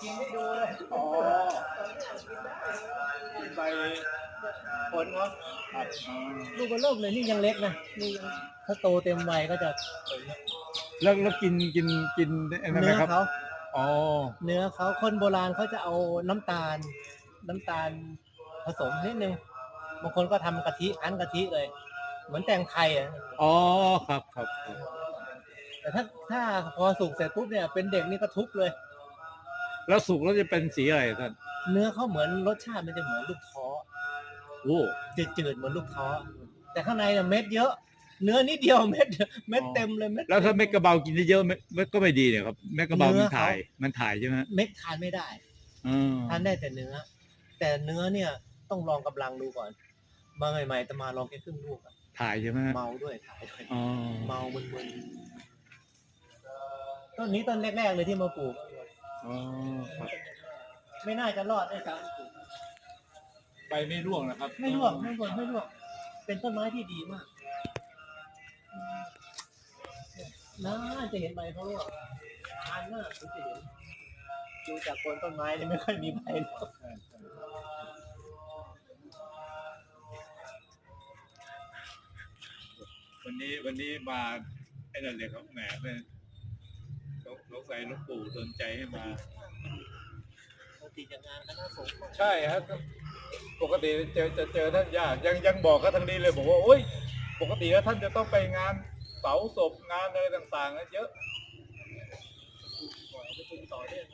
กินให้ดูเลยอ๋อกินใบผลเขาครับลูกมันเริ่มเลยนี่ยังเล็กนะนี่ยังถ้าโตเต็มวัยก็จะแล้วแล้วกินกินกินอันนั้นไหมเนื้อครับเขาอ๋อเนื้อเขาคนโบราณเขาจะเอาน้ำตาล น้ำตาลผสมนิดนึงบางคนก็ทำกะทิอันกะทิเลย เหมือนแตงไทยอะอ๋อครับครับครับแต่ถ้าถ้าพอสุกเสร็จปุ๊บเนี่ยเป็นเด็กนี่ก็ทุบเลย แล้วสุกแล้วจะเป็นสีอะไรท่านเนื้อเขาเหมือนรสชาติมันจะเหมือนลูกท้อโอ้จืดๆเหมือนลูกท้อแต่ข้างในเนี่ยเม็ดเยอะ เนื้อนิดเดียวเม็ดเม็ดเต็มเลยเม็ดแล้วถ้าเม็ดกระเบากินเยอะๆเม็ดเม็ดก็ไม่ดีเนี่ยครับเม็ดกระเบาเนื้มัอนเขาถ่ายมันถ่ายใช่ไหมฮะเม็ดทานไม่ได้อืมทานได้แต่เนื้อ แต่เนื้อเนี่ยต้องลองกำลังดูก่อนมาใหม่ๆแต่มาลองแค่ครึ่งลูกอะถ่ายใช่ไหมฮะเมาด้วยถ่ายด้วยอ๋อเมามึนๆต้นนี้ต้นแรกๆเลยที่มาปลูก อ๋อครับไม่น่าจะรอดได้ครับใบไม่ร่วงนะครับไม่ร่วงไม่ร่วงไม่ร่วงเป็นต้นไม้ที่ดีมากน่าจะเห็นใบเขาร่วงทานมากถึงจะเห็นดูจากโคนต้นไม้เนี่ยไม่ค่อยมีใบหรอกวันนี้วันนี้มาไอ้นั่นเลยครับแหมเป็น สงสงสัยหลวงปู่สนใจให้มา ปกติจากงานคณะสงฆ์ใช่ครับปกติเจอจะเจอท่านยากยังยังบอกเขาทางนี้เลยบอกว่าโอ้ยปกติแล้วท่านจะต้องไปงานเสาศพงานอะไรต่างๆนะเยอะ ปล่อยไปปรุงต่อเนื่อง